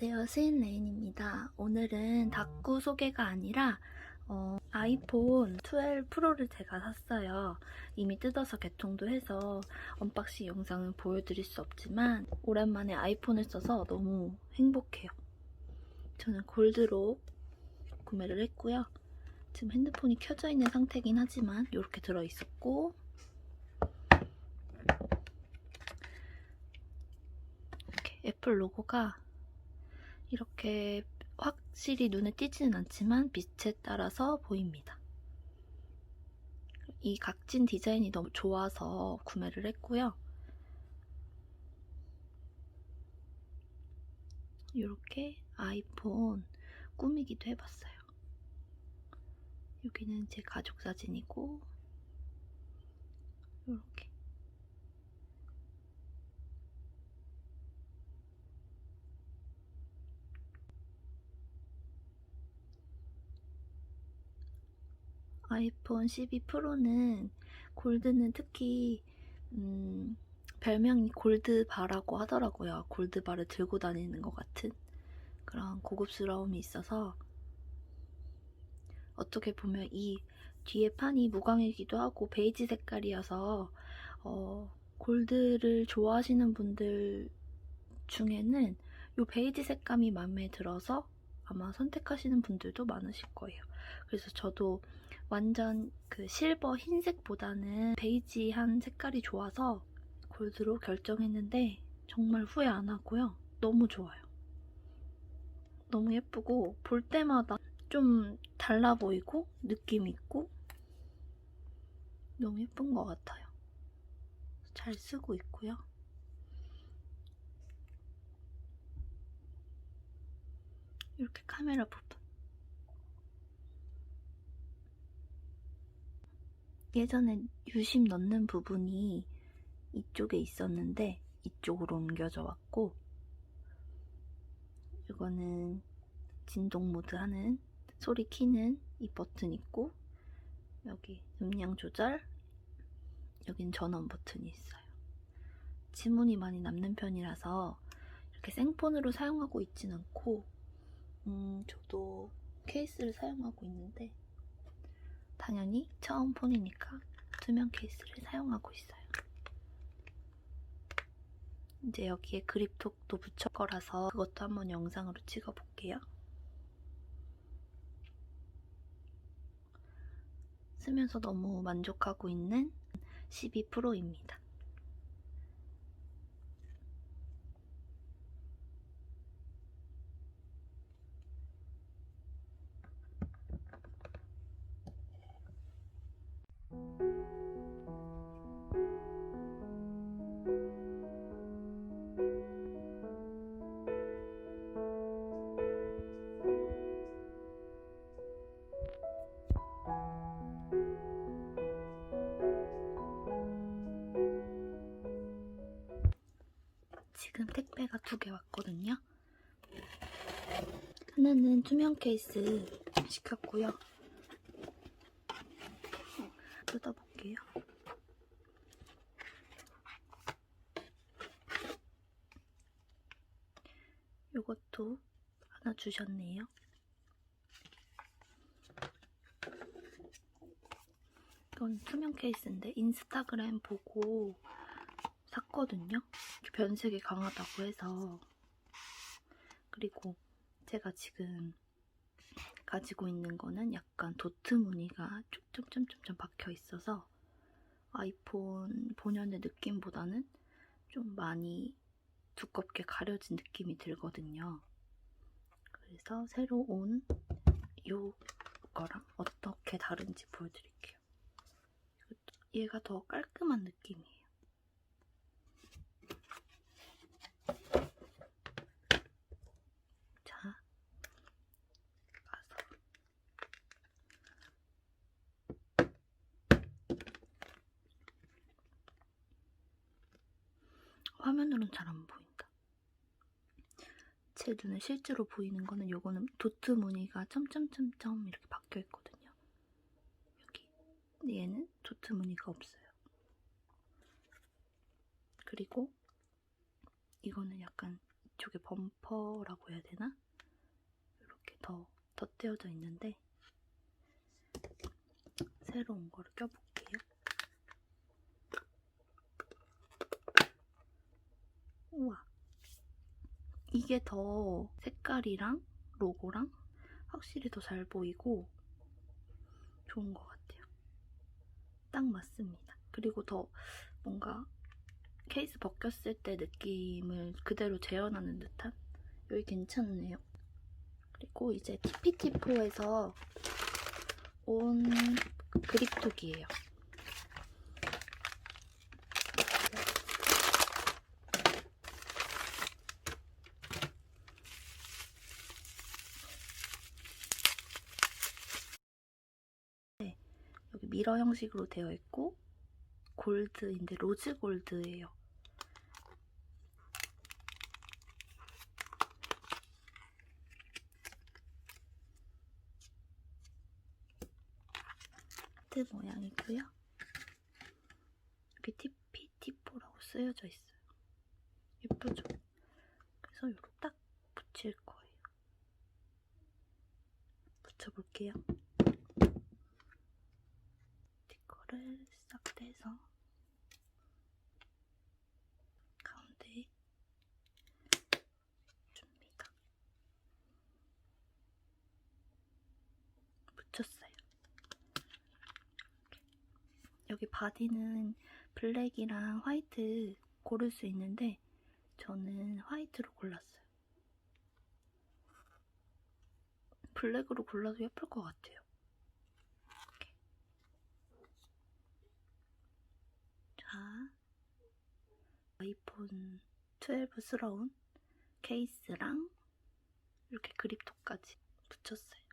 안녕하세요. 스인 레인입니다. 오늘은 닭구 소개가 아니라 어, 아이폰 12 프로를 제가 샀어요. 이미 뜯어서 개통도 해서 언박싱 영상을 보여드릴 수 없지만 오랜만에 아이폰을 써서 너무 행복해요. 저는 골드로 구매를 했고요. 지금 핸드폰이 켜져 있는 상태긴 하지만 이렇게 들어있었고 이렇게 애플 로고가 이렇게 확실히 눈에 띄지는 않지만 빛에 따라서 보입니다. 이 각진 디자인이 너무 좋아서 구매를 했고요. 이렇게 아이폰 꾸미기도 해봤어요. 여기는 제 가족 사진이고 이렇게 아이폰 12 프로는 골드는 특히 음, 별명이 골드바라고 하더라고요. 골드바를 들고 다니는 것 같은 그런 고급스러움이 있어서 어떻게 보면 이 뒤에 판이 무광이기도 하고 베이지 색깔이어서 어, 골드를 좋아하시는 분들 중에는 이 베이지 색감이 마음에 들어서 아마 선택하시는 분들도 많으실 거예요. 그래서 저도 완전 그 실버 흰색보다는 베이지한 색깔이 좋아서 골드로 결정했는데 정말 후회 안 하고요. 너무 좋아요. 너무 예쁘고 볼 때마다 좀 달라 보이고 느낌 있고 너무 예쁜 것 같아요. 잘 쓰고 있고요. 이렇게 카메라 부분. 예전에 유심 넣는 부분이 이쪽에 있었는데 이쪽으로 옮겨져 왔고 이거는 진동 모드 하는 소리 키는 이 버튼 있고 여기 음량 조절 여긴 전원 버튼이 있어요. 지문이 많이 남는 편이라서 이렇게 생폰으로 사용하고 있진 않고 음 저도 케이스를 사용하고 있는데 당연히 처음 폰이니까 투명 케이스를 사용하고 있어요. 이제 여기에 그립톡도 붙여 거라서 그것도 한번 영상으로 찍어 볼게요. 쓰면서 너무 만족하고 있는 12 프로입니다. 택배가 두 개 왔거든요. 하나는 투명 케이스 시켰고요. 어, 뜯어볼게요. 요것도 하나 주셨네요. 이건 투명 케이스인데 인스타그램 보고 샀거든요. 변색이 강하다고 해서 그리고 제가 지금 가지고 있는 거는 약간 도트 무늬가 점점점점 박혀 있어서 아이폰 본연의 느낌보다는 좀 많이 두껍게 가려진 느낌이 들거든요. 그래서 새로 온 요거랑 어떻게 다른지 보여드릴게요. 얘가 더 깔끔한 느낌이에요. 자, 가서 화면으로는 잘 안 보인다. 제 눈에 실제로 보이는 거는 요거는 도트 무늬가 점점점점 이렇게 박혀 있거든요. 여기. 얘는 도트 무늬가 없어요. 그리고 이거는 약간 뒤쪽에 범퍼라고 해야 되나? 이렇게 더 덧대어져 있는데 새로운 거를 껴볼게요. 우와. 이게 더 색깔이랑 로고랑 확실히 더 잘 보이고 좋은 것 같아요. 딱 맞습니다. 그리고 더 뭔가 케이스 벗겼을 때 느낌을 그대로 재현하는 듯한 여기 괜찮네요. 그리고 이제 TPT4에서 온 그립톡이에요. 네, 여기 미러 형식으로 되어 있고 골드인데 로즈 골드예요. 하트 모양이고요. 여기 TPT4라고 쓰여져 있어요. 예쁘죠? 그래서 이거 딱 붙일 거예요. 붙여볼게요. 스티커를 싹 떼서 가운데에 줍니다. 붙였어요. 여기 바디는 블랙이랑 화이트 고를 수 있는데 저는 화이트로 골랐어요. 블랙으로 골라도 예쁠 것 같아요. 이렇게. 자, 아이폰 12스러운 케이스랑 이렇게 그립톡까지 붙였어요.